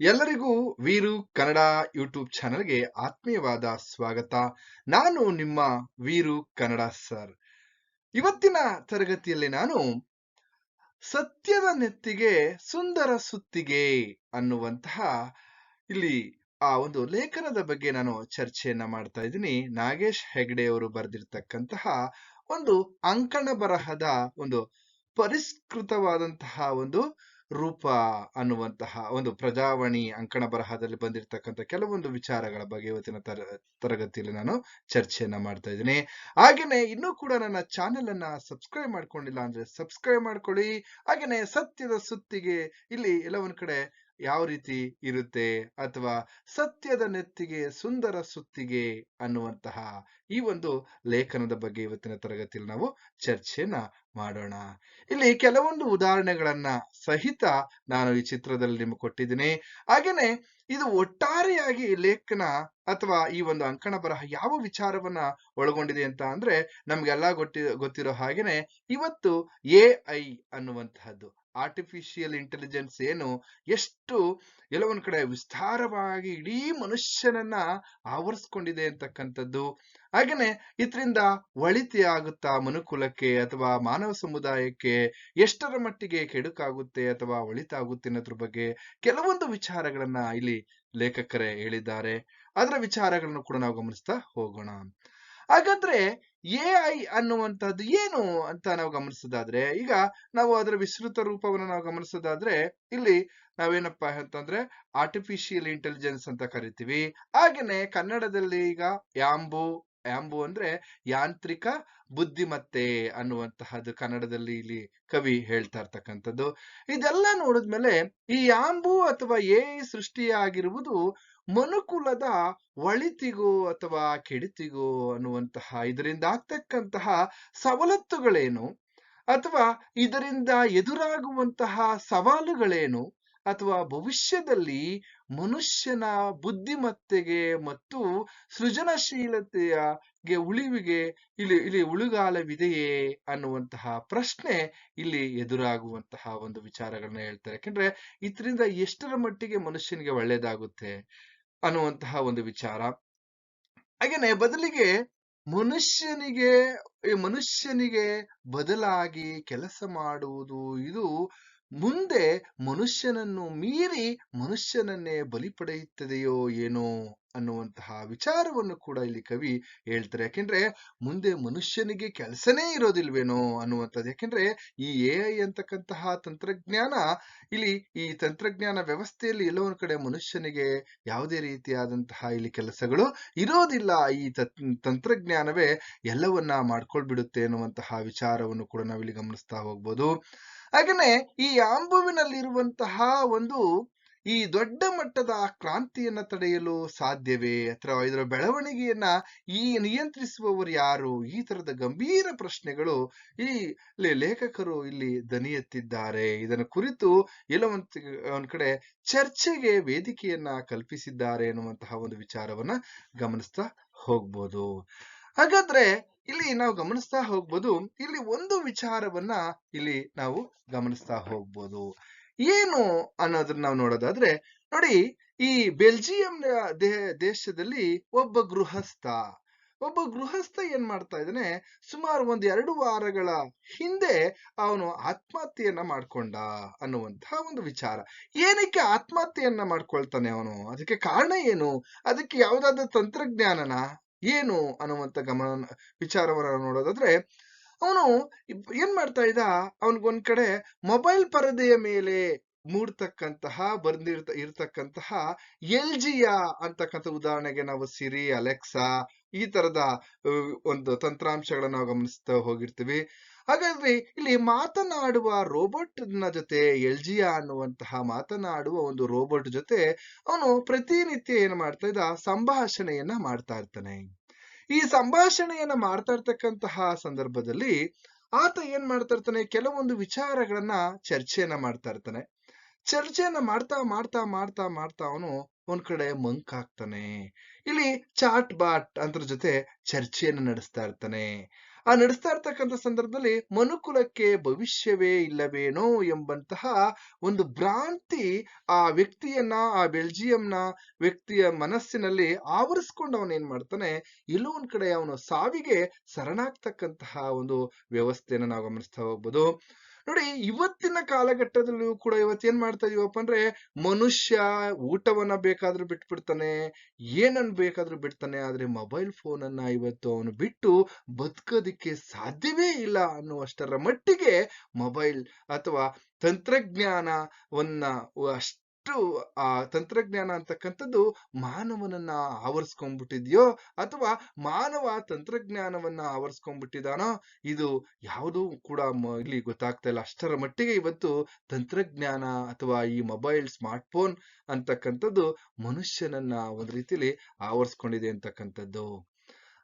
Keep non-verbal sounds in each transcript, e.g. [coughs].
ಎಲ್ಲರಿಗೂ ವೀರು ಕನ್ನಡ ಯೂಟ್ಯೂಬ್ ಚಾನೆಲ್ಗೆ ಆತ್ಮೀಯವಾದ ಸ್ವಾಗತ. ನಾನು ನಿಮ್ಮ ವೀರು ಕನ್ನಡ ಸರ್. ಇವತ್ತಿನ ತರಗತಿಯಲ್ಲಿ ನಾನು ಸತ್ಯದ ನೆತ್ತಿಗೆ ಸುಂದರ ಸುತ್ತಿಗೆ ಅನ್ನುವಂತಹ ಇಲ್ಲಿ ಆ ಒಂದು ಲೇಖನದ ಬಗ್ಗೆ ನಾನು ಚರ್ಚೆಯನ್ನ ಮಾಡ್ತಾ ಇದ್ದೀನಿ. ನಾಗೇಶ್ ಹೆಗ್ಡೆ ಅವರು ಬರೆದಿರ್ತಕ್ಕಂತಹ ಒಂದು ಅಂಕಣ ಬರಹದ ಒಂದು ಪರಿಷ್ಕೃತವಾದಂತಹ ಒಂದು ರೂಪ ಅನ್ನುವಂತಹ ಒಂದು ಪ್ರಜಾವಾಣಿ ಅಂಕಣ ಬರಹದಲ್ಲಿ ಬಂದಿರತಕ್ಕಂಥ ಕೆಲವೊಂದು ವಿಚಾರಗಳ ಬಗ್ಗೆ ಇವತ್ತಿನ ತರ, ತರಗತಿಯಲ್ಲಿ ನಾನು ಚರ್ಚೆಯನ್ನ ಮಾಡ್ತಾ ಇದ್ದೀನಿ. ಹಾಗೇನೆ ಇನ್ನೂ ಕೂಡ ನನ್ನ ಚಾನೆಲ್ ಅನ್ನ ಸಬ್ಸ್ಕ್ರೈಬ್ ಮಾಡ್ಕೊಂಡಿಲ್ಲ ಅಂದ್ರೆ ಸಬ್ಸ್ಕ್ರೈಬ್ ಮಾಡ್ಕೊಳ್ಳಿ. ಹಾಗೇನೆ ಸತ್ಯದ ಸುತ್ತಿಗೆ ಇಲ್ಲಿ ಎಲ್ಲ ಒಂದ್ ಕಡೆ ಯಾವ ರೀತಿ ಇರುತ್ತೆ ಅಥವಾ ಸತ್ಯದ ನೆತ್ತಿಗೆ ಸುಂದರ ಸುತ್ತಿಗೆ ಅನ್ನುವಂತಹ ಈ ಒಂದು ಲೇಖನದ ಬಗ್ಗೆ ಇವತ್ತಿನ ತರಗತಿಯಲ್ಲಿ ನಾವು ಚರ್ಚೆಯನ್ನ ಮಾಡೋಣ. ಇಲ್ಲಿ ಕೆಲವೊಂದು ಉದಾಹರಣೆಗಳನ್ನ ಸಹಿತ ನಾನು ಈ ಚಿತ್ರದಲ್ಲಿ ನಿಮಗೆ ಕೊಟ್ಟಿದ್ದೀನಿ. ಹಾಗೇನೆ ಇದು ಒಟ್ಟಾರೆಯಾಗಿ ಲೇಖನ ಅಥವಾ ಈ ಒಂದು ಅಂಕಣ ಬರಹ ಯಾವ ವಿಚಾರವನ್ನ ಒಳಗೊಂಡಿದೆ ಅಂತ ಅಂದ್ರೆ ನಮ್ಗೆಲ್ಲ ಗೊತ್ತಿ, ಗೊತ್ತಿರೋ ಹಾಗೇನೆ ಇವತ್ತು ಎ ಐ ಅನ್ನುವಂತಹದ್ದು. ಆರ್ಟಿಫಿಷಿಯಲ್ ಇಂಟೆಲಿಜೆನ್ಸ್ ಏನು ಎಷ್ಟು ಎಲ್ಲ ಒಂದ್ ಕಡೆ ವಿಸ್ತಾರವಾಗಿ ಇಡೀ ಮನುಷ್ಯನನ್ನ ಆವರಿಸ್ಕೊಂಡಿದೆ ಅಂತಕ್ಕಂಥದ್ದು. ಹಾಗೇನೆ ಇದರಿಂದ ಒಳಿತಿ ಆಗುತ್ತಾ ಮನುಕುಲಕ್ಕೆ ಅಥವಾ ಮಾನವ ಸಮುದಾಯಕ್ಕೆ ಎಷ್ಟರ ಮಟ್ಟಿಗೆ ಕೆಡುಕಾಗುತ್ತೆ ಅಥವಾ ಒಳಿತಾಗುತ್ತೆ ಅನ್ನೋದ್ರ ಬಗ್ಗೆ ಕೆಲವೊಂದು ವಿಚಾರಗಳನ್ನ ಇಲ್ಲಿ ಲೇಖಕರೇ ಹೇಳಿದ್ದಾರೆ. ಅದರ ವಿಚಾರಗಳನ್ನು ಕೂಡ ನಾವು ಗಮನಿಸ್ತಾ ಹೋಗೋಣ. ಹಾಗಾದ್ರೆ ಎ ಐ ಅನ್ನುವಂಥದ್ದು ಏನು ಅಂತ ನಾವು ಗಮನಿಸೋದಾದ್ರೆ, ಈಗ ನಾವು ಅದರ ವಿಸ್ತೃತ ರೂಪವನ್ನು ನಾವು ಗಮನಿಸೋದಾದ್ರೆ, ಇಲ್ಲಿ ನಾವೇನಪ್ಪಾ ಅಂತಂದ್ರೆ ಆರ್ಟಿಫಿಷಿಯಲ್ ಇಂಟೆಲಿಜೆನ್ಸ್ ಅಂತ ಕರಿತೀವಿ. ಹಾಗೇನೆ ಕನ್ನಡದಲ್ಲಿ ಈಗ ಯಾಂಬು ಯಾಂಬು ಅಂದ್ರೆ ಯಾಂತ್ರಿಕ ಬುದ್ಧಿಮತ್ತೆ ಅನ್ನುವಂತಹದ್ದು ಕನ್ನಡದಲ್ಲಿ ಇಲ್ಲಿ ಕವಿ ಹೇಳ್ತಾ ಇರ್ತಕ್ಕಂಥದ್ದು. ಇದೆಲ್ಲ ನೋಡಿದ್ಮೇಲೆ ಈ ಯಾಂಬು ಅಥವಾ ಎ ಸೃಷ್ಟಿಯಾಗಿರುವುದು ಮನುಕುಲದ ಒಳಿತಿಗೋ ಅಥವಾ ಕೆಡಿತಿಗೋ ಅನ್ನುವಂತಹ ಇದರಿಂದ ಆಗ್ತಕ್ಕಂತಹ ಸವಲತ್ತುಗಳೇನು? ಅಥವಾ ಇದರಿಂದ ಎದುರಾಗುವಂತಹ ಸವಾಲುಗಳೇನು? ಅಥವಾ ಭವಿಷ್ಯದಲ್ಲಿ ಮನುಷ್ಯನ ಬುದ್ಧಿಮತ್ತೆಗೆ ಮತ್ತು ಸೃಜನಶೀಲತೆಯಗೆ ಉಳಿವಿಗೆ ಇಲ್ಲಿ ಇಲ್ಲಿ ಉಳುಗಾಲವಿದೆಯೇ ಅನ್ನುವಂತಹ ಪ್ರಶ್ನೆ ಇಲ್ಲಿ ಎದುರಾಗುವಂತಹ ಒಂದು ವಿಚಾರಗಳನ್ನ ಹೇಳ್ತಾರೆ. ಯಾಕೆಂದ್ರೆ, ಇದರಿಂದ ಎಷ್ಟರ ಮಟ್ಟಿಗೆ ಮನುಷ್ಯನಿಗೆ ಒಳ್ಳೇದಾಗುತ್ತೆ? ಅನ್ನುವಂತಹ ಒಂದು ವಿಚಾರ. ಹಾಗೇನೆ ಬದಲಿಗೆ ಮನುಷ್ಯನಿಗೆ ಈ ಮನುಷ್ಯನಿಗೆ ಬದಲಾಗಿ ಕೆಲಸ ಮಾಡುವುದು ಇದು ಮುಂದೆ ಮನುಷ್ಯನನ್ನು ಮೀರಿ ಮನುಷ್ಯನನ್ನೇ ಬಲಿ ಪಡೆಯುತ್ತದೆಯೋ ಏನೋ ಅನ್ನುವಂತಹ ವಿಚಾರವನ್ನು ಕೂಡ ಇಲ್ಲಿ ಕವಿ ಹೇಳ್ತಾರೆ. ಯಾಕೆಂದ್ರೆ ಮುಂದೆ ಮನುಷ್ಯನಿಗೆ ಕೆಲಸನೇ ಇರೋದಿಲ್ವೇನೋ ಅನ್ನುವಂಥದ್ದು. ಯಾಕೆಂದ್ರೆ ಈ ಎ ಐ ಅಂತಕ್ಕಂತಹ ತಂತ್ರಜ್ಞಾನ, ಇಲ್ಲಿ ಈ ತಂತ್ರಜ್ಞಾನ ವ್ಯವಸ್ಥೆಯಲ್ಲಿ ಎಲ್ಲೋ ಒಂದ್ ಕಡೆ ಮನುಷ್ಯನಿಗೆ ಯಾವುದೇ ರೀತಿಯಾದಂತಹ ಇಲ್ಲಿ ಕೆಲಸಗಳು ಇರೋದಿಲ್ಲ. ಈ ತಂತ್ರಜ್ಞಾನವೇ ಎಲ್ಲವನ್ನ ಮಾಡ್ಕೊಳ್ಬಿಡುತ್ತೆ ಅನ್ನುವಂತಹ ವಿಚಾರವನ್ನು ಕೂಡ ನಾವಿಲ್ಲಿ ಗಮನಿಸ್ತಾ ಹೋಗ್ಬೋದು. ಹಾಗೇನೆ ಈ ಆಂಬುವಿನಲ್ಲಿರುವಂತಹ ಒಂದು ಈ ದೊಡ್ಡ ಮಟ್ಟದ ಕ್ರಾಂತಿಯನ್ನ ತಡೆಯಲು ಸಾಧ್ಯವೇ? ಅಥವಾ ಇದರ ಬೆಳವಣಿಗೆಯನ್ನ ಈ ನಿಯಂತ್ರಿಸುವವರು ಯಾರು? ಈ ತರದ ಗಂಭೀರ ಪ್ರಶ್ನೆಗಳು ಈ ಲೇಖಕರು ಇಲ್ಲಿ ದನಿ ಎತ್ತಿದ್ದಾರೆ ಇದನ್ನ ಕುರಿತು ಎಲ್ಲ ಒಂದ್ ಒಂದ್ ಕಡೆ ಚರ್ಚೆಗೆ ವೇದಿಕೆಯನ್ನ ಕಲ್ಪಿಸಿದ್ದಾರೆ ಎನ್ನುವಂತಹ ಒಂದು ವಿಚಾರವನ್ನ ಗಮನಿಸ್ತಾ ಹೋಗ್ಬೋದು. ಹಾಗಾದ್ರೆ ಇಲ್ಲಿ ನಾವು ಗಮನಿಸ್ತಾ ಹೋಗ್ಬೋದು, ಇಲ್ಲಿ ಒಂದು ವಿಚಾರವನ್ನ ಇಲ್ಲಿ ನಾವು ಗಮನಿಸ್ತಾ ಹೋಗ್ಬೋದು. ಏನು ಅನ್ನೋದನ್ನ ನಾವು ನೋಡೋದಾದ್ರೆ, ನೋಡಿ ಈ ಬೆಲ್ಜಿಯಂ ದೇಶದಲ್ಲಿ ಒಬ್ಬ ಗೃಹಸ್ಥ ಒಬ್ಬ ಗೃಹಸ್ಥ ಏನ್ ಮಾಡ್ತಾ ಇದ್ದಾನೆ, ಸುಮಾರು ಒಂದ್ ಎರಡು ವಾರಗಳ ಹಿಂದೆ ಅವನು ಆತ್ಮಹತ್ಯೆಯನ್ನ ಮಾಡ್ಕೊಂಡ ಅನ್ನುವಂತಹ ಒಂದು ವಿಚಾರ. ಏನಕ್ಕೆ ಆತ್ಮಹತ್ಯೆಯನ್ನ ಮಾಡ್ಕೊಳ್ತಾನೆ ಅವನು? ಅದಕ್ಕೆ ಕಾರಣ ಏನು? ಅದಕ್ಕೆ ಯಾವ್ದಾದ್ರು ತಂತ್ರಜ್ಞಾನನ? ಏನು ಅನ್ನುವಂತ ಗಮನ ವಿಚಾರವನ್ನು ನೋಡೋದಾದ್ರೆ, ಅವನು ಏನ್ ಮಾಡ್ತಾ ಇದ್ದ, ಅವನಿಗೊಂದ್ ಕಡೆ ಮೊಬೈಲ್ ಪರದೆಯ ಮೇಲೆ ಮೂಡ್ತಕ್ಕಂತಹ ಬಂದಿರ್ತ ಇರ್ತಕ್ಕಂತಹ ಎಲ್ ಜಿಯ ಅಂತಕ್ಕಂಥ ಉದಾಹರಣೆಗೆ ನಾವು ಸಿರಿ ಅಲೆಕ್ಸಾ ಈ ತರದ ಒಂದು ತಂತ್ರಾಂಶಗಳನ್ನ ನಾವು ಗಮನಿಸ್ತಾ ಹೋಗಿರ್ತೀವಿ. ಹಾಗಾದ್ರೆ ಇಲ್ಲಿ ಮಾತನಾಡುವ ರೋಬೋಟ್ನ ಜೊತೆ ಎಲ್ ಜಿ ಅನ್ನುವಂತಹ ಮಾತನಾಡುವ ಒಂದು ರೋಬೋಟ್ ಜೊತೆ ಅವನು ಪ್ರತಿನಿತ್ಯ ಏನ್ ಮಾಡ್ತಾ ಇದ್ದ? ಸಂಭಾಷಣೆಯನ್ನ ಮಾಡ್ತಾ ಇರ್ತಾನೆ. ಈ ಸಂಭಾಷಣೆಯನ್ನ ಮಾಡ್ತಾ ಇರ್ತಕ್ಕಂತಹ ಸಂದರ್ಭದಲ್ಲಿ ಆತ ಏನ್ ಮಾಡ್ತಾ ಇರ್ತಾನೆ? ಕೆಲವೊಂದು ವಿಚಾರಗಳನ್ನ ಚರ್ಚೆಯನ್ನ ಮಾಡ್ತಾ ಇರ್ತಾನೆ. ಚರ್ಚೆಯನ್ನ ಮಾಡ್ತಾ ಮಾಡ್ತಾ ಮಾಡ್ತಾ ಮಾಡ್ತಾ ಅವನು ಒಂದ್ ಕಡೆ ಮಂಕ್ ಹಾಕ್ತಾನೆ ಇಲ್ಲಿ ಚಾಟ್ ಬಾಟ್ ಅಂತರ ಜೊತೆ ಚರ್ಚೆಯನ್ನು ನಡೆಸ್ತಾ ಇರ್ತಾನೆ. ಆ ನಡೆಸ್ತಾ ಇರ್ತಕ್ಕಂಥ ಸಂದರ್ಭದಲ್ಲಿ ಮನುಕುಲಕ್ಕೆ ಭವಿಷ್ಯವೇ ಇಲ್ಲವೇನೋ ಎಂಬಂತಹ ಒಂದು ಭ್ರಾಂತಿ ಆ ವ್ಯಕ್ತಿಯನ್ನ, ಆ ಬೆಲ್ಜಿಯಂನ ವ್ಯಕ್ತಿಯ ಮನಸ್ಸಿನಲ್ಲಿ ಆವರಿಸ್ಕೊಂಡು ಅವನು ಏನ್ ಮಾಡ್ತಾನೆ, ಎಲ್ಲೋ ಒಂದ್ ಕಡೆ ಅವನು ಸಾವಿಗೆ ಶರಣಾಗ್ತಕ್ಕಂತಹ ಒಂದು ವ್ಯವಸ್ಥೆಯನ್ನು ನಾವು ಗಮನಿಸ್ತಾ ಹೋಗ್ಬೋದು. ನೋಡಿ, ಇವತ್ತಿನ ಕಾಲಘಟ್ಟದಲ್ಲೂ ಕೂಡ ಇವತ್ತೇನ್ ಮಾಡ್ತಾ ಇದೀವಪ್ಪ ಅಂದ್ರೆ ಮನುಷ್ಯ ಊಟವನ್ನ ಬೇಕಾದ್ರೂ ಬಿಟ್ಬಿಡ್ತಾನೆ, ಏನನ್ ಬೇಕಾದ್ರೂ ಬಿಡ್ತಾನೆ, ಆದ್ರೆ ಮೊಬೈಲ್ ಫೋನ್ ಅನ್ನ ಇವತ್ತು ಅವನು ಬಿಟ್ಟು ಬದುಕೋದಿಕ್ಕೆ ಸಾಧ್ಯವೇ ಇಲ್ಲ ಅನ್ನುವಷ್ಟರ ಮಟ್ಟಿಗೆ ಮೊಬೈಲ್ ಅಥವಾ ತಂತ್ರಜ್ಞಾನವನ್ನ ಅಷ್ಟು ಆ, ತಂತ್ರಜ್ಞಾನ ಅಂತಕ್ಕಂಥದ್ದು ಮಾನವನನ್ನ ಆವರಿಸ್ಕೊಂಡ್ಬಿಟ್ಟಿದ್ಯೋ ಅಥವಾ ಮಾನವ ತಂತ್ರಜ್ಞಾನವನ್ನ ಆವರಿಸ್ಕೊಂಡ್ಬಿಟ್ಟಿದಾನೋ, ಇದು ಯಾವುದೂ ಕೂಡ ಇಲ್ಲಿ ಗೊತ್ತಾಗ್ತಾ ಇಲ್ಲ. ಅಷ್ಟರ ಮಟ್ಟಿಗೆ ಇವತ್ತು ತಂತ್ರಜ್ಞಾನ ಅಥವಾ ಈ ಮೊಬೈಲ್ ಸ್ಮಾರ್ಟ್ ಫೋನ್ ಅಂತಕ್ಕಂಥದ್ದು ಮನುಷ್ಯನನ್ನ ಒಂದು ರೀತಿಲಿ ಆವರಿಸ್ಕೊಂಡಿದೆ ಅಂತಕ್ಕಂಥದ್ದು.